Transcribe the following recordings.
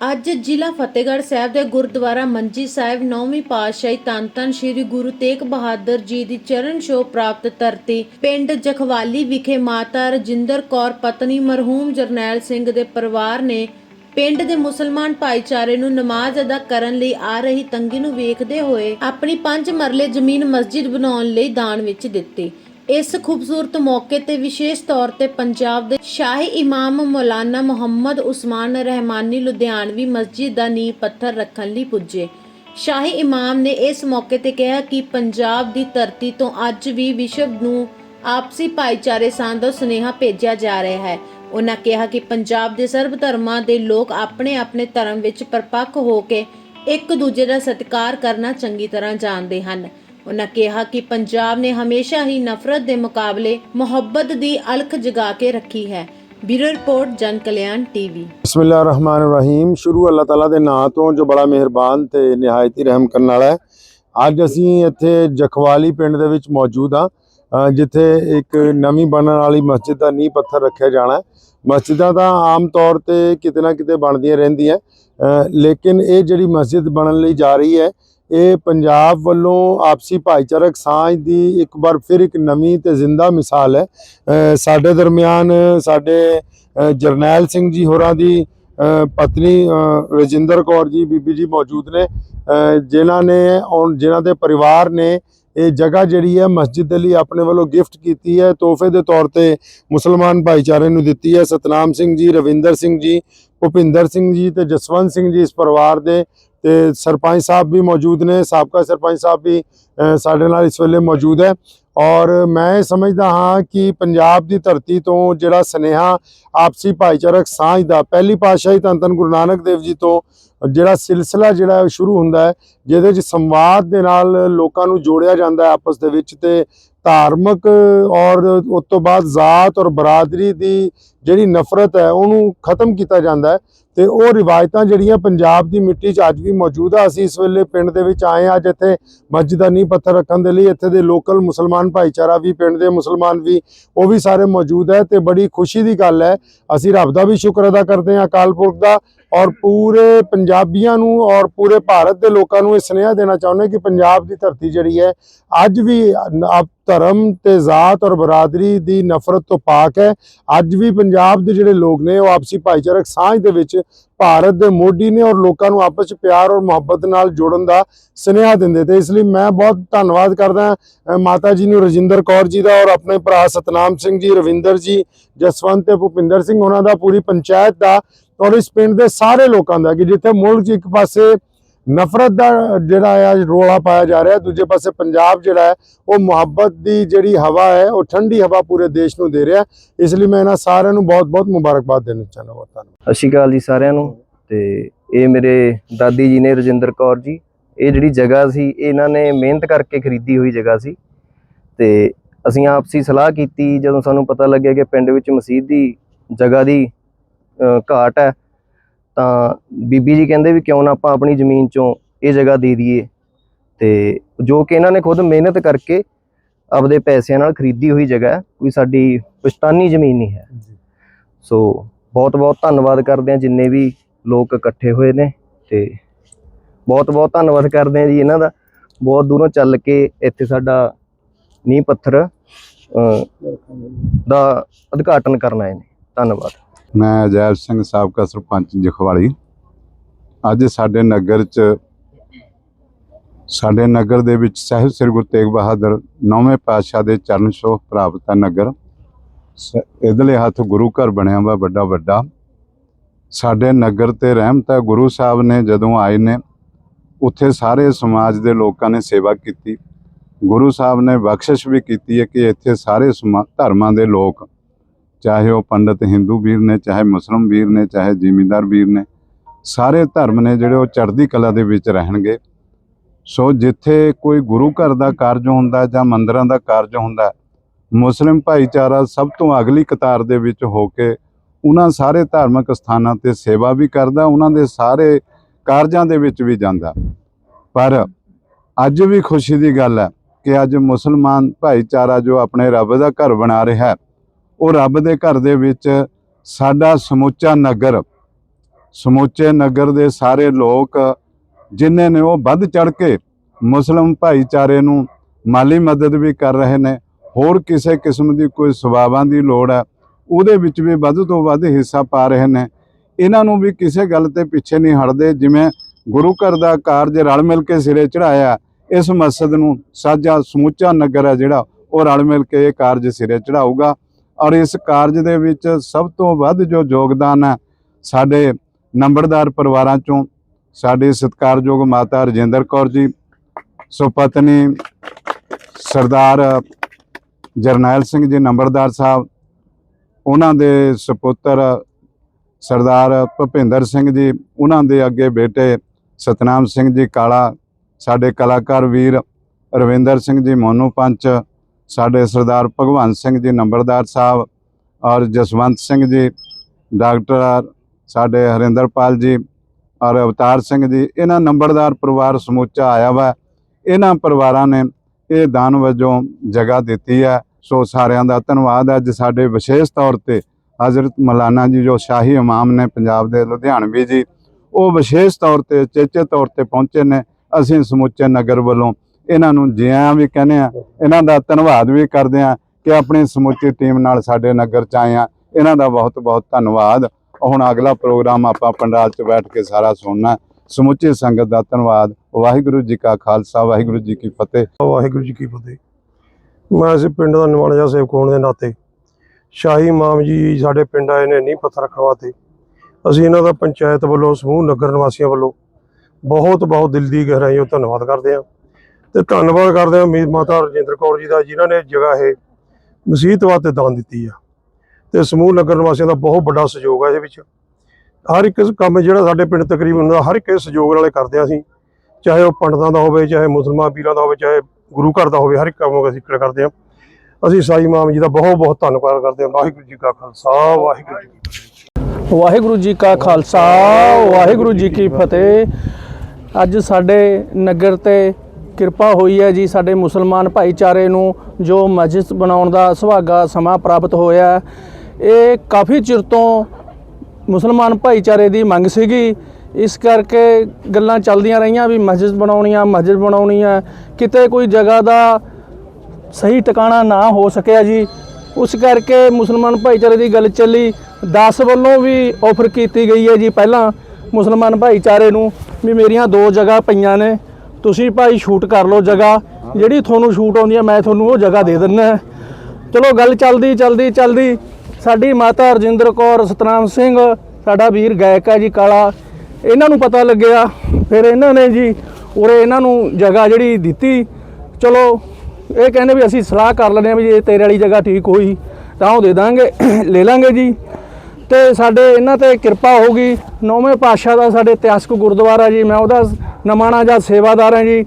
ਅੱਜ ਜ਼ਿਲ੍ਹਾ ਫਤਿਹਗੜ੍ਹ ਸਾਹਿਬ ਦੇ ਗੁਰਦੁਆਰਾ ਮੰਜੀ ਸਾਹਿਬ ਨੌਵੀਂ ਪਾਤਸ਼ਾਹੀ ਤਨ ਧੰਨ ਸ੍ਰੀ ਗੁਰੂ ਤੇਗ ਬਹਾਦਰ ਜੀ ਦੀ ਚਰਨ ਛੋਹ ਪ੍ਰਾਪਤ ਧਰਤੀ, ਪਿੰਡ ਜਖਵਾਲੀ ਵਿਖੇ ਮਾਤਾ ਰਜਿੰਦਰ ਕੌਰ, ਪਤਨੀ ਮਰਹੂਮ ਜਰਨੈਲ ਸਿੰਘ ਦੇ ਪਰਿਵਾਰ ਨੇ ਪਿੰਡ ਦੇ ਮੁਸਲਮਾਨ ਭਾਈਚਾਰੇ ਨੂੰ ਨਮਾਜ਼ ਅਦਾ ਕਰਨ ਲਈ ਆ ਰਹੀ ਤੰਗੀ ਨੂੰ ਵੇਖਦੇ ਹੋਏ ਆਪਣੀ 5 ਮਰਲੇ ਜ਼ਮੀਨ ਮਸਜਿਦ ਬਣਾਉਣ ਲਈ ਦਾਨ ਵਿੱਚ ਦਿੱਤੀ। ਇਸ ਖੂਬਸੂਰਤ ਮੌਕੇ ਤੇ ਵਿਸ਼ੇਸ਼ ਤੌਰ ਤੇ ਪੰਜਾਬ ਦੇ ਸ਼ਾਹੀ ਇਮਾਮ ਮੌਲਾਨਾ ਮੁਹੰਮਦ ਉਸਮਾਨ ਰਹਿਮਾਨੀ ਲੁਧਿਆਣਵੀ ਮਸਜਿਦ ਦਾ ਨੀਂਹ ਪੱਥਰ ਰੱਖਣ ਲਈ ਪੁੱਜੇ। ਸ਼ਾਹੀ ਇਮਾਮ ਨੇ ਇਸ ਮੌਕੇ ਤੇ ਕਿਹਾ ਕਿ ਪੰਜਾਬ ਦੀ ਧਰਤੀ ਤੋਂ ਅੱਜ ਵੀ ਵਿਸ਼ਵ ਨੂੰ ਆਪਸੀ ਭਾਈਚਾਰੇ ਸਾਂਝ ਦਾ ਸੁਨੇਹਾ ਭੇਜਿਆ ਜਾ ਰਿਹਾ ਹੈ। ਉਹਨਾਂ ਕਿਹਾ ਕਿ ਪੰਜਾਬ ਦੇ ਸਰਬ ਧਰਮਾਂ ਦੇ ਲੋਕ ਆਪਣੇ ਆਪਣੇ ਧਰਮ ਵਿੱਚ ਪਰਪੱਕ ਹੋ ਕੇ ਇੱਕ ਦੂਜੇ ਦਾ ਸਤਿਕਾਰ ਕਰਨਾ ਚੰਗੀ ਤਰ੍ਹਾਂ ਜਾਣਦੇ ਹਨ। ਉਹਨਾਂ ਕਿਹਾ ਕਿ ਪੰਜਾਬ ਨੇ ਹਮੇਸ਼ਾ ਹੀ ਨਫ਼ਰਤ ਦੇ ਮੁਕਾਬਲੇ ਮੁਹੱਬਤ ਦੀ ਅਲਖ ਜਗਾ ਕੇ ਰੱਖੀ ਹੈ। Bureau report Jan Kalyan TV. ਬਿਸਮਿਲ੍ਲਾ ਰਹਿਮਾਨ ਰਹੀਮ ਸ਼ੁਰੂ ਅੱਲਾਹ ਤਾਲਾ ਦੇ ਨਾਂ ਤੋਂ ਜੋ ਬੜਾ ਮਿਹਰਬਾਨ ਤੇ ਨਿਹਾਇਤ ਰਹਿਮ ਕਰਨ ਵਾਲਾ ਹੈ। ਅੱਜ ਅਸੀਂ ਇੱਥੇ ਜਖਵਾਲੀ ਪਿੰਡ ਦੇ ਵਿੱਚ ਮੌਜੂਦ ਹਾਂ ਅ, ਜਿੱਥੇ ਇੱਕ ਨਵੀਂ ਬਣਨ ਵਾਲੀ ਮਸਜਿਦ ਦਾ ਨੀਂਹ ਪੱਥਰ ਰੱਖਿਆ ਜਾਣਾ ਹੈ। ਮਸਜਿਦਾਂ ਤਾਂ ਆਮ ਤੌਰ ਤੇ ਕਿਤੇ ਨਾ ਕਿਤੇ ਬਣਦੀਆਂ ਰਹਿੰਦੀਆਂ ਲੇਕਿਨ ਇਹ ਜਿਹੜੀ ਮਸਜਿਦ ਬਣਨ ਲਈ ਜਾ ਰਹੀ ਹੈ ਇਹ ਪੰਜਾਬ ਵੱਲੋਂ ਆਪਸੀ ਭਾਈਚਾਰਕ ਸਾਂਝ ਦੀ ਇੱਕ ਵਾਰ ਫਿਰ ਇੱਕ ਨਵੀਂ ਤੇ ਜ਼ਿੰਦਾ ਮਿਸਾਲ ਹੈ। ਸਾਡੇ ਦਰਮਿਆਨ ਸਾਡੇ ਜਰਨੈਲ ਸਿੰਘ ਜੀ ਹੋਰਾਂ ਦੀ ਪਤਨੀ ਰਜਿੰਦਰ ਕੌਰ ਜੀ ਬੀਬੀ ਜੀ ਮੌਜੂਦ ਨੇ। ਅ, ਜਿਨ੍ਹਾਂ ਨੇ ਔਰ ਜਿਨ੍ਹਾਂ ਦੇ ਪਰਿਵਾਰ ਨੇ ਇਹ ਜਗ੍ਹਾ ਜਿਹੜੀ ਹੈ ਮਸਜਿਦ ਦੇ ਲਈ ਆਪਣੇ ਵੱਲੋਂ ਗਿਫਟ ਕੀਤੀ ਹੈ ਤੋਹਫੇ ਦੇ ਤੌਰ ਤੇ ਮੁਸਲਮਾਨ ਭਾਈਚਾਰੇ ਨੂੰ ਦਿੱਤੀ ਹੈ। ਸਤਨਾਮ ਸਿੰਘ ਜੀ ਰਵਿੰਦਰ ਸਿੰਘ ਜੀ ਭੁਪਿੰਦਰ ਸਿੰਘ ਜੀ ਤੇ ਜਸਵੰਤ ਸਿੰਘ ਜੀ ਇਸ ਪਰਿਵਾਰ ਦੇ ਤੇ ਸਰਪੰਚ ਸਾਹਿਬ ਵੀ ਮੌਜੂਦ ਨੇ, ਸਾਬਕਾ ਸਰਪੰਚ ਸਾਹਿਬ ਵੀ ਸਾਡੇ ਨਾਲ ਇਸ ਵੇਲੇ ਮੌਜੂਦ ਹੈ। ਔਰ ਮੈਂ ਇਹ ਸਮਝਦਾ ਹਾਂ ਕਿ ਪੰਜਾਬ ਦੀ ਧਰਤੀ ਤੋਂ ਜਿਹੜਾ ਸਨੇਹਾ ਆਪਸੀ ਭਾਈਚਾਰਕ ਸਾਂਝ ਦਾ ਪਹਿਲੀ ਪਾਤਸ਼ਾਹੀ ਧੰਨ ਧੰਨ ਗੁਰੂ ਨਾਨਕ ਦੇਵ ਜੀ ਤੋਂ ਜਿਹੜਾ ਸਿਲਸਿਲਾ ਜਿਹੜਾ ਸ਼ੁਰੂ ਹੁੰਦਾ ਹੈ, ਜਿਹਦੇ ਵਿੱਚ ਸੰਵਾਦ ਦੇ ਨਾਲ ਲੋਕਾਂ ਨੂੰ ਜੋੜਿਆ ਜਾਂਦਾ ਹੈ ਆਪਸ ਦੇ ਵਿੱਚ ਤੇ ਧਾਰਮਿਕ ਔਰ ਉਸ ਤੋਂ ਬਾਅਦ ਜ਼ਾਤ ਔਰ ਬਰਾਦਰੀ ਦੀ ਜਿਹੜੀ ਨਫ਼ਰਤ ਹੈ, ਉਹਨੂੰ ਖਤਮ ਕੀਤਾ ਜਾਂਦਾ ਹੈ ਤੇ ਉਹ ਰਿਵਾਇਤਾਂ ਜਿਹੜੀਆਂ ਪੰਜਾਬ ਦੀ ਮਿੱਟੀ 'ਚ ਅੱਜ ਵੀ ਮੌਜੂਦ ਆ, ਅਸੀਂ ਇਸ ਵੇਲੇ ਪਿੰਡ ਦੇ ਵਿੱਚ ਆਏ ਹਾਂ। ਅੱਜ ਇੱਥੇ ਮਸਜਿਦ ਦਾ ਨੀਂਹ ਪੱਥਰ ਰੱਖਣ ਦੇ ਲਈ ਇੱਥੇ ਦੇ ਲੋਕਲ ਮੁਸਲਮਾਨ ਭਾਈਚਾਰਾ ਵੀ, ਪਿੰਡ ਦੇ ਮੁਸਲਮਾਨ ਵੀ, ਉਹ ਵੀ ਸਾਰੇ ਮੌਜੂਦ ਹੈ ਤੇ ਬੜੀ ਖੁਸ਼ੀ ਦੀ ਗੱਲ ਹੈ। ਅਸੀਂ ਰੱਬ ਦਾ ਵੀ ਸ਼ੁਕਰ ਅਦਾ ਕਰਦੇ ਹਾਂ ਅਕਾਲ ਪੁਰਖ ਦਾ ਔਰ ਪੂਰੇ ਪੰਜਾਬੀਆਂ ਨੂੰ ਔਰ ਪੂਰੇ ਭਾਰਤ ਦੇ ਲੋਕਾਂ ਨੂੰ ਇਹ ਸੁਨੇਹਾ ਦੇਣਾ ਚਾਹੁੰਦੇ ਕਿ ਪੰਜਾਬ ਦੀ ਧਰਤੀ ਜਿਹੜੀ ਹੈ, ਅੱਜ ਵੀ ਧਰਮ ਤੇ ਜ਼ਾਤ ਔਰ ਬਰਾਦਰੀ ਦੀ ਨਫ਼ਰਤ ਤੋਂ ਪਾਕ ਹੈ। ਅੱਜ ਵੀ ਪੰਜਾਬ ਦੇ ਜਿਹੜੇ ਲੋਕ ਨੇ, ਉਹ ਆਪਸੀ ਭਾਈਚਾਰਕ ਸਾਂਝ ਦੇ ਵਿੱਚ ਭਾਰਤ ਦੇ ਮੋਢੀ ਨੇ ਔਰ ਲੋਕਾਂ ਨੂੰ ਆਪਸ ਵਿੱਚ ਪਿਆਰ ਔਰ ਮੁਹੱਬਤ ਨਾਲ ਜੋੜਨ ਦਾ ਸੁਨੇਹਾ ਦਿੰਦੇ ਤੇ ਇਸ ਲਈ ਮੈਂ ਬਹੁਤ ਧੰਨਵਾਦ ਕਰਦਾ ਮਾਤਾ ਜੀ ਨੂੰ ਰਜਿੰਦਰ ਕੌਰ ਜੀ ਦਾ ਔਰ ਆਪਣੇ ਭਰਾ ਸਤਨਾਮ ਸਿੰਘ ਜੀ, ਰਵਿੰਦਰ ਜੀ, ਜਸਵੰਤ ਤੇ ਭੁਪਿੰਦਰ ਸਿੰਘ, ਉਹਨਾਂ ਦਾ ਪੂਰੀ ਪੰਚਾਇਤ ਦਾ ਔਰ ਇਸ ਪਿੰਡ ਦੇ ਸਾਰੇ ਲੋਕਾਂ ਦਾ ਕਿ ਜਿੱਥੇ ਮੁਲਕ 'ਚ ਇੱਕ ਪਾਸੇ ਨਫ਼ਰਤ ਦਾ ਜਿਹੜਾ ਆ ਰੋਲਾ ਪਾਇਆ ਜਾ ਰਿਹਾ, ਦੂਜੇ ਪਾਸੇ ਪੰਜਾਬ ਜਿਹੜਾ ਹੈ, ਉਹ ਮੁਹੱਬਤ ਦੀ ਜਿਹੜੀ ਹਵਾ ਹੈ, ਉਹ ਠੰਡੀ ਹਵਾ ਪੂਰੇ ਦੇਸ਼ ਨੂੰ ਦੇ ਰਿਹਾ ਇਸ ਲਈ ਮੈਂ ਇਹਨਾਂ ਸਾਰਿਆਂ ਨੂੰ ਬਹੁਤ-ਬਹੁਤ ਮੁਬਾਰਕਬਾਦ ਦੇਣਾ ਚਾਹੁੰਦਾ ਹਾਂ। ਤੁਹਾਨੂੰ ਸਤਿ ਸ਼੍ਰੀ ਅਕਾਲ ਜੀ ਸਾਰਿਆਂ ਨੂੰ ਤੇ ਇਹ ਮੇਰੇ ਦਾਦੀ ਜੀ ਨੇ ਰਜਿੰਦਰ ਕੌਰ ਜੀ, ਇਹ ਜਿਹੜੀ ਜਗ੍ਹਾ ਸੀ, ਇਹਨਾਂ ਨੇ ਮਿਹਨਤ ਕਰਕੇ ਖਰੀਦੀ ਹੋਈ ਜਗ੍ਹਾ ਸੀ ਤੇ ਅਸੀਂ ਆਪਸੀ ਸਲਾਹ ਕੀਤੀ, ਜਦੋਂ ਸਾਨੂੰ ਪਤਾ ਲੱਗਿਆ ਕਿ ਪਿੰਡ ਵਿੱਚ ਮਸਜਿਦ ਦੀ ਜਗ੍ਹਾ ਦੀ ਘਾਟ ਹੈ ਤਾਂ ਬੀਬੀ ਜੀ ਕਹਿੰਦੇ ਵੀ ਕਿਉਂ ਨਾ ਆਪਾਂ ਆਪਣੀ ਜ਼ਮੀਨ ਚੋਂ ਇਹ ਜਗ੍ਹਾ ਦੇ ਦਈਏ। ਤੇ ਜੋ ਕਿ ਇਹਨਾਂ ਨੇ ਖੁਦ ਮਿਹਨਤ ਕਰਕੇ ਆਪਦੇ ਪੈਸਿਆਂ ਨਾਲ ਖਰੀਦੀ ਹੋਈ ਜਗ੍ਹਾ ਹੈ ਕੋਈ ਸਾਡੀ ਪੁਸ਼ਤਾਨੀ ਜ਼ਮੀਨ ਨਹੀਂ ਹੈ। ਸੋ ਬਹੁਤ ਬਹੁਤ ਧੰਨਵਾਦ ਕਰਦੇ ਹਾਂ ਜਿੰਨੇ ਵੀ ਲੋਕ ਇਕੱਠੇ ਹੋਏ ਨੇ ਤੇ ਬਹੁਤ ਬਹੁਤ ਧੰਨਵਾਦ ਕਰਦੇ ਹਾਂ ਜੀ ਇਹਨਾਂ ਦਾ। ਬਹੁਤ ਦੂਰੋਂ ਚੱਲ ਕੇ ਇੱਥੇ ਸਾਡਾ ਨੀਂਹ ਪੱਥਰ ਦਾ ਉਦਘਾਟਨ ਕਰਨ ਆਏ ਨੇ। ਧੰਨਵਾਦ। ਮੈਂ ਅਜੈਬ ਸਿੰਘ ਸਾਬਕਾ ਸਰਪੰਚ ਜਖਵਾਲੀ। ਅੱਜ ਸਾਡੇ ਨਗਰ 'ਚ ਸਾਡੇ ਨਗਰ ਦੇ ਵਿੱਚ ਸਾਹਿਬ ਸ੍ਰੀ ਗੁਰੂ ਤੇਗ ਬਹਾਦਰ ਨੌਵੇਂ ਪਾਤਸ਼ਾਹ ਦੇ ਚਰਨ ਛੋਹ ਪ੍ਰਾਪਤ ਹੈ ਨਗਰ। ਸ- ਇਧਰਲੇ ਹੱਥ ਗੁਰੂ ਘਰ ਬਣਿਆ ਵਾ, ਵੱਡਾ ਵੱਡਾ। ਸਾਡੇ ਨਗਰ ਤੇ ਰਹਿਮਤ ਹੈ, ਗੁਰੂ ਸਾਹਿਬ ਨੇ ਜਦੋਂ ਆਏ ਨੇ, ਉੱਥੇ ਸਾਰੇ ਸਮਾਜ ਦੇ ਲੋਕਾਂ ਨੇ ਸੇਵਾ ਕੀਤੀ। ਗੁਰੂ ਸਾਹਿਬ ਨੇ ਬਖਸ਼ਿਸ਼ ਵੀ ਕੀਤੀ ਹੈ ਕਿ ਇੱਥੇ ਸਾਰੇ ਸਮਾ- ਧਰਮਾਂ ਦੇ ਲੋਕ ਚਾਹੇ ਉਹ ਪੰਡਤ ਹਿੰਦੂ ਵੀਰ ਨੇ, ਚਾਹੇ ਮੁਸਲਮ ਵੀਰ ਨੇ, ਚਾਹੇ ਜ਼ਿਮੀਂਦਾਰ ਵੀਰ ਨੇ, ਸਾਰੇ ਧਰਮ ਨੇ ਜਿਹੜੇ ਉਹ ਚੜ੍ਹਦੀ ਕਲਾ ਦੇ ਵਿੱਚ ਰਹਿਣਗੇ। ਸੋ ਜਿੱਥੇ ਕੋਈ ਗੁਰੂ ਘਰ ਦਾ ਕਾਰਜ ਹੁੰਦਾ ਜਾਂ ਮੰਦਰਾਂ ਦਾ ਕਾਰਜ ਹੁੰਦਾ, ਮੁਸਲਿਮ ਭਾਈਚਾਰਾ ਸਭ ਤੋਂ ਅਗਲੀ ਕਤਾਰ ਦੇ ਵਿੱਚ ਹੋ ਕੇ ਉਹਨਾਂ ਸਾਰੇ ਧਾਰਮਿਕ ਸਥਾਨਾਂ ਤੇ ਸੇਵਾ ਵੀ ਕਰਦਾ, ਉਹਨਾਂ ਦੇ ਸਾਰੇ ਕਾਰਜਾਂ ਦੇ ਵਿੱਚ ਵੀ ਜਾਂਦਾ। ਪਰ ਅੱਜ ਵੀ ਖੁਸ਼ੀ ਦੀ ਗੱਲ ਹੈ ਕਿ ਅੱਜ ਮੁਸਲਮਾਨ ਭਾਈਚਾਰਾ ਜੋ ਆਪਣੇ ਰੱਬ ਦਾ ਘਰ ਬਣਾ ਰਿਹਾ ਹੈ ਉਹ ਰੱਬ ਦੇ ਘਰ ਦੇ ਵਿੱਚ ਸਾਡਾ ਸਮੁੱਚਾ ਨਗਰ, ਸਮੁੱਚੇ ਨਗਰ ਦੇ ਸਾਰੇ ਲੋਕ ਜਿਨ੍ਹਾਂ ਨੇ ਉਹ ਵੱਧ ਚੜ ਕੇ ਮੁਸਲਮ ਭਾਈਚਾਰੇ ਨੂੰ ਮਾਲੀ ਮਦਦ ਵੀ ਕਰ ਰਹੇ ਨੇ, ਹੋਰ ਕਿਸੇ ਕਿਸਮ ਦੀ ਕੋਈ ਸੇਵਾਵਾਂ ਦੀ ਲੋੜ ਹੈ, ਉਹਦੇ ਵਿੱਚ ਵੀ ਵੱਧ ਤੋਂ ਵੱਧ ਹਿੱਸਾ ਪਾ ਰਹੇ ਨੇ। ਇਹਨਾਂ ਨੂੰ ਵੀ ਕਿਸੇ ਗੱਲ ਤੇ ਪਿੱਛੇ ਨਹੀਂ ਹਟਦੇ, ਜਿਵੇਂ ਗੁਰੂ ਘਰ ਦਾ ਕਾਰਜ ਰਲ ਮਿਲ ਕੇ ਸਿਰੇ ਚੜਾਇਆ ਇਸ ਮਸਜਿਦ ਨੂੰ ਸਾਜਾ ਸਮੁੱਚਾ ਨਗਰ ਹੈ ਜਿਹੜਾ, ਉਹ ਰਲ ਮਿਲ ਕੇ ਇਹ ਕਾਰਜ ਸਿਰੇ ਚੜਾਊਗਾ ਔਰ ਇਸ ਕਾਰਜ ਦੇ ਵਿੱਚ ਸਭ ਤੋਂ ਵੱਧ ਜੋ ਯੋਗਦਾਨ ਹੈ ਸਾਡੇ ਨੰਬਰਦਾਰ ਪਰਿਵਾਰਾਂ ਚੋਂ, ਸਾਡੇ ਸਤਿਕਾਰਯੋਗ ਮਾਤਾ ਰਜਿੰਦਰ ਕੌਰ ਜੀ, ਸੁਪਤਨੀ ਸਰਦਾਰ ਜਰਨੈਲ ਸਿੰਘ ਜੀ ਨੰਬਰਦਾਰ ਸਾਹਿਬ, ਉਹਨਾਂ ਦੇ ਸੁਪੁੱਤਰ ਸਰਦਾਰ ਭੁਪਿੰਦਰ ਸਿੰਘ ਜੀ, ਉਹਨਾਂ ਦੇ ਅੱਗੇ ਬੇਟੇ ਸਤਨਾਮ ਸਿੰਘ ਜੀ ਕਾਲਾ, ਸਾਡੇ ਕਲਾਕਾਰ ਵੀਰ ਰਵਿੰਦਰ ਸਿੰਘ ਜੀ ਮੋਨੂ ਪੰਚ ਸਾਡੇ ਸਰਦਾਰ ਭਗਵੰਤ ਸਿੰਘ ਜੀ, ਨੰਬਰਦਾਰ ਸਾਹਿਬ ਔਰ ਜਸਵੰਤ ਸਿੰਘ ਜੀ, ਡਾਕਟਰ ਸਾਡੇ ਹਰਿੰਦਰਪਾਲ ਜੀ ਔਰ ਅਵਤਾਰ ਸਿੰਘ ਜੀ, ਇਹਨਾਂ ਨੰਬਰਦਾਰ ਪਰਿਵਾਰ ਸਮੁੱਚਾ ਆਇਆ ਵਾ। ਇਹਨਾਂ ਪਰਿਵਾਰਾਂ ਨੇ ਇਹ ਦਾਨ ਵਜੋਂ ਜਗ੍ਹਾ ਦਿੱਤੀ ਹੈ। ਸੋ ਸਾਰਿਆਂ ਦਾ ਧੰਨਵਾਦ। ਅੱਜ ਸਾਡੇ ਵਿਸ਼ੇਸ਼ ਤੌਰ ਤੇ ਹਜ਼ਰਤ ਮਲਾਨਾ ਜੀ, ਜੋ ਸ਼ਾਹੀ ਇਮਾਮ ਨੇ ਪੰਜਾਬ ਦੇ ਲੁਧਿਆਣਵੀ ਜੀ, ਉਹ ਵਿਸ਼ੇਸ਼ ਤੌਰ ਤੇ, ਚੇਚੇ ਤੌਰ ਤੇ ਪਹੁੰਚੇ ਨੇ। ਅਸੀਂ ਸਮੁੱਚੇ ਨਗਰ ਵੱਲੋਂ ਇਹਨਾਂ ਨੂੰ ਜਿਆਂ ਵੀ ਕਹਿੰਦੇ ਆ, ਇਹਨਾਂ ਦਾ ਧੰਨਵਾਦ ਵੀ ਕਰਦੇ ਆ ਕਿ ਆਪਣੀ ਸਮੁੱਚੀ ਟੀਮ ਨਾਲ ਸਾਡੇ ਨਗਰ ਚ ਆਏ ਆ। ਇਹਨਾਂ ਦਾ ਬਹੁਤ ਬਹੁਤ ਧੰਨਵਾਦ। ਹੁਣ ਅਗਲਾ ਪ੍ਰੋਗਰਾਮ ਆਪਾਂ ਪੰਡਾਲ 'ਚ ਬੈਠ ਕੇ ਸਾਰਾ ਸੁਣਨਾ। ਸਮੁੱਚੇ ਸੰਗਤ ਦਾ ਧੰਨਵਾਦ। ਵਾਹਿਗੁਰੂ ਜੀ ਕਾ ਖਾਲਸਾ, ਵਾਹਿਗੁਰੂ ਜੀ ਕੀ ਫਤਿਹ। ਵਾਹਿਗੁਰੂ ਜੀ ਕੀ ਫਤਿਹ। ਮੈਂ ਇਸ ਪਿੰਡ ਦਾ ਨਿਵਾਣ ਜਾ ਸੇਵਕ ਹੋਣ ਦੇ ਨਾਤੇ ਸ਼ਾਹੀ ਮਾਮ ਜੀ ਸਾਡੇ ਪਿੰਡ ਆਏ ਨੇ ਨੀਂਹ ਪੱਥਰ ਰੱਖਣ ਵਾਸਤੇ। ਅਸੀਂ ਇਹਨਾਂ ਦਾ ਪੰਚਾਇਤ ਵੱਲੋਂ ਸਮੂਹ ਨਗਰ ਨਿਵਾਸੀਆਂ ਵੱਲੋਂ ਬਹੁਤ ਬਹੁਤ ਦਿਲ ਦੀ ਗਹਿਰਾਈਆਂ ਧੰਨਵਾਦ ਕਰਦੇ ਹਾਂ। ਤੇ ਧੰਨਵਾਦ ਕਰਦੇ ਹਾਂ ਮੀਤ ਮਾਤਾ ਰਜਿੰਦਰ ਕੌਰ ਜੀ ਦਾ, ਜਿਨ੍ਹਾਂ ਨੇ ਜਗ੍ਹਾ ਇਹ ਮਸਜਿਦ ਵਾਸਤੇ ਦਾਨ ਦਿੱਤੀ ਆ। ਤੇ ਸਮੂਹ ਨਗਰ ਨਿਵਾਸੀਆਂ ਦਾ ਬਹੁਤ ਵੱਡਾ ਸਹਿਯੋਗ ਹੈ ਇਹਦੇ ਵਿੱਚ। ਹਰ ਇੱਕ ਕੰਮ ਜਿਹੜਾ ਸਾਡੇ ਪਿੰਡ ਤਕਰੀਬਨ ਹੁੰਦਾ ਹਰ ਇੱਕ ਸਹਿਯੋਗ ਨਾਲੇ ਕਰਦੇ ਹਾਂ ਅਸੀਂ। ਚਾਹੇ ਉਹ ਪੰਡਤਾਂ ਦਾ ਹੋਵੇ, ਚਾਹੇ ਮੁਸਲਮਾਨ ਪੀਰਾਂ ਦਾ ਹੋਵੇ, ਚਾਹੇ ਗੁਰੂ ਘਰ ਦਾ ਹੋਵੇ, ਹਰ ਇੱਕ ਕੰਮ ਅਸੀਂ ਕਰਦੇ ਹਾਂ। ਅਸੀਂ ਸਾਈ ਮਾਮ ਜੀ ਦਾ ਬਹੁਤ ਬਹੁਤ ਧੰਨਵਾਦ ਕਰਦੇ ਹਾਂ। ਵਾਹਿਗੁਰੂ ਜੀ ਕਾ ਖਾਲਸਾ, ਵਾਹਿਗੁਰੂ ਜੀ ਵਾਹਿਗੁਰੂ ਜੀ ਕਾ ਖਾਲਸਾ, ਵਾਹਿਗੁਰੂ ਜੀ ਕੀ ਫਤਿਹ। ਅੱਜ ਸਾਡੇ ਨਗਰ ਤੇ ਕਿਰਪਾ ਹੋਈ ਹੈ ਜੀ ਸਾਡੇ ਮੁਸਲਮਾਨ ਭਾਈਚਾਰੇ ਨੂੰ ਜੋ ਮਸਜਿਦ ਬਣਾਉਣ ਦਾ ਸੁਹਾਗਾ ਸਮਾਂ ਪ੍ਰਾਪਤ ਹੋਇਆ ਇਹ ਕਾਫੀ ਚਿਰ ਤੋਂ ਮੁਸਲਮਾਨ ਭਾਈਚਾਰੇ ਦੀ ਮੰਗ ਸੀਗੀ। ਇਸ ਕਰਕੇ ਗੱਲਾਂ ਚੱਲਦੀਆਂ ਰਹੀਆਂ ਵੀ ਮਸਜਿਦ ਬਣਾਉਣੀਆਂ ਮਸਜਿਦ ਬਣਾਉਣੀ ਆ। ਕਿਤੇ ਕੋਈ ਜਗ੍ਹਾ ਦਾ ਸਹੀ ਟਿਕਾਣਾ ਨਾ ਹੋ ਸਕਿਆ ਜੀ। ਉਸ ਕਰਕੇ ਮੁਸਲਮਾਨ ਭਾਈਚਾਰੇ ਦੀ ਗੱਲ ਚੱਲੀ। 10 ਵੱਲੋਂ ਵੀ ਆਫਰ ਕੀਤੀ ਗਈ ਹੈ ਜੀ ਪਹਿਲਾਂ ਮੁਸਲਮਾਨ ਭਾਈਚਾਰੇ ਨੂੰ ਵੀ ਮੇਰੀਆਂ ਦੋ ਜਗ੍ਹਾ ਪਈਆਂ ਨੇ। ਤੁਸੀਂ ਭਾਈ ਸ਼ੂਟ ਕਰ ਲਓ ਜਗ੍ਹਾ। ਜਿਹੜੀ ਤੁਹਾਨੂੰ ਸ਼ੂਟ ਆਉਂਦੀ ਹੈ ਮੈਂ ਤੁਹਾਨੂੰ ਉਹ ਜਗ੍ਹਾ ਦੇ ਦਿੰਦਾ। ਚਲੋ ਗੱਲ ਚੱਲਦੀ ਚੱਲਦੀ ਚੱਲਦੀ। ਸਾਡੀ ਮਾਤਾ ਰਜਿੰਦਰ ਕੌਰ ਸਤਨਾਮ ਸਿੰਘ ਸਾਡਾ ਵੀਰ ਗਾਇਕ ਹੈ ਜੀ ਕਾਲਾ। ਇਹਨਾਂ ਨੂੰ ਪਤਾ ਲੱਗਿਆ। ਫਿਰ ਇਹਨਾਂ ਨੇ ਜੀ ਉਰੇ ਇਹਨਾਂ ਨੂੰ ਜਗ੍ਹਾ ਜਿਹੜੀ ਦਿੱਤੀ। ਚਲੋ ਇਹ ਕਹਿੰਦੇ ਵੀ ਅਸੀਂ ਸਲਾਹ ਕਰ ਲੈਂਦੇ ਹਾਂ ਵੀ ਜੇ ਤੇਰੇ ਵਾਲੀ ਜਗ੍ਹਾ ਠੀਕ ਹੋਈ ਤਾਂ ਉਹ ਦੇ ਦਾਂਗੇ। ਲੈ ਲਾਂਗੇ ਜੀ। ਤੇ ਸਾਡੇ ਇਹਨਾਂ ਤੇ ਕਿਰਪਾ ਹੋ ਗਈ। ਨੌਵੇਂ ਪਾਤਸ਼ਾਹ ਦਾ ਸਾਡੇ ਇਤਿਹਾਸਕ ਗੁਰਦੁਆਰਾ ਜੀ, ਮੈਂ ਉਹਦਾ ਨਮਾਣਾ ਜਾਂ ਸੇਵਾਦਾਰ ਹਾਂ ਜੀ।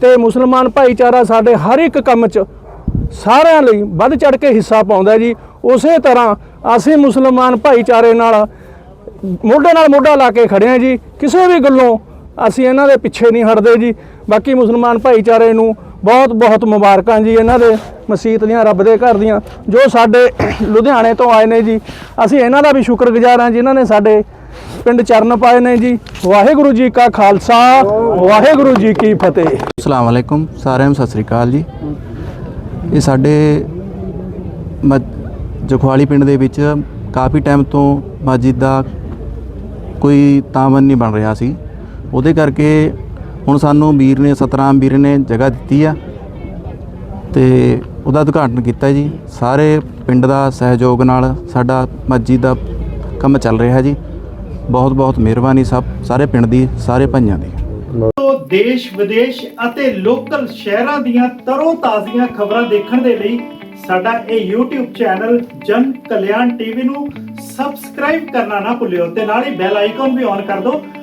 ਤੇ ਮੁਸਲਮਾਨ ਭਾਈਚਾਰਾ ਸਾਡੇ ਹਰ ਇੱਕ ਕੰਮ 'ਚ ਸਾਰਿਆਂ ਲਈ ਵੱਧ ਚੜ ਕੇ ਹਿੱਸਾ ਪਾਉਂਦਾ ਜੀ। ਉਸੇ ਤਰ੍ਹਾਂ ਅਸੀਂ ਮੁਸਲਮਾਨ ਭਾਈਚਾਰੇ ਨਾਲ, ਮੋਢੇ ਨਾਲ ਮੋਢਾ ਲਾ ਕੇ ਖੜੇ ਹਾਂ ਜੀ। ਕਿਸੇ ਵੀ ਗੱਲੋਂ ਅਸੀਂ ਇਹਨਾਂ ਦੇ ਪਿੱਛੇ ਨਹੀਂ ਹਟਦੇ ਜੀ। ਬਾਕੀ ਮੁਸਲਮਾਨ ਭਾਈਚਾਰੇ ਨੂੰ ਬਹੁਤ ਬਹੁਤ ਮੁਬਾਰਕਾਂ ਜੀ ਇਹਨਾਂ ਦੇ, ਮਸੀਤ ਦੀਆਂ, ਰੱਬ ਦੇ ਘਰ ਦੀਆਂ, ਜੋ ਸਾਡੇ ਲੁਧਿਆਣੇ ਤੋਂ ਆਏ ਨੇ ਜੀ। ਅਸੀਂ ਇਹਨਾਂ ਦਾ ਵੀ ਸ਼ੁਕਰਗੁਜ਼ਾਰ ਹਾਂ ਜਿਨ੍ਹਾਂ ਨੇ ਸਾਡੇ ਪਿੰਡ ਚਰਨ ਪਾਏ ਨੇ ਜੀ। ਵਾਹਿਗੁਰੂ ਜੀ ਕਾ ਖਾਲਸਾ, ਵਾਹਿਗੁਰੂ ਜੀ ਕੀ ਫਤਿਹ। ਅਸਲਾਮ ਵਾਲੇਕੁਮ ਸਾਰਿਆਂ ਨੂੰ ਸਤਿ ਸ੍ਰੀ ਅਕਾਲ ਜੀ। ਇਹ ਸਾਡੇ ਮ- ਜਖਵਾਲੀ ਪਿੰਡ ਦੇ ਵਿੱਚ ਕਾਫੀ ਟਾਈਮ ਤੋਂ ਮਸਜਿਦ ਦਾ ਕੋਈ ਤਾਮਨ ਨਹੀਂ ਬਣ ਰਿਹਾ ਸੀ। ਉਹਦੇ ਕਰਕੇ ਹੁਣ ਸਾਨੂੰ ਵੀਰ ਨੇ ਸਤਰਾਮ ਵੀਰ ਨੇ ਜਗ੍ਹਾ ਦਿੱਤੀ ਆ ਤੇ ਉਹਦਾ ਉਦਘਾਟਨ ਕੀਤਾ ਜੀ। ਸਾਰੇ ਪਿੰਡ ਦਾ ਸਹਿਯੋਗ ਨਾਲ ਸਾਡਾ ਮਸਜਿਦ ਦਾ ਕੰਮ ਚੱਲ ਰਿਹਾ ਜੀ। ਬਹੁਤ ਬਹੁਤ ਮਿਹਰਬਾਨੀ ਸਭ, ਸਾਰੇ ਪਿੰਡ ਦੀ, ਸਾਰੇ ਭਾਈਆਂ ਦੀ। ਦੇਸ਼, ਵਿਦੇਸ਼ ਅਤੇ ਲੋਕਲ ਸ਼ਹਿਰਾਂ ਦੀਆਂ ਤਰੋ ਤਾਜ਼ੀਆਂ ਖਬਰਾਂ ਦੇਖਣ ਦੇ ਲਈ ਸਾਡਾ ਇਹ YouTube ਚੈਨਲ ਜਨ ਕਲਿਆਣ ਟੀਵੀ ਨੂੰ ਸਬਸਕ੍ਰਾਈਬ ਕਰਨਾ ਨਾ ਭੁੱਲਿਓ ਤੇ ਨਾਲ ਹੀ ਬੈਲ ਆਈਕਨ ਵੀ ਔਨ ਕਰ ਦਿਓ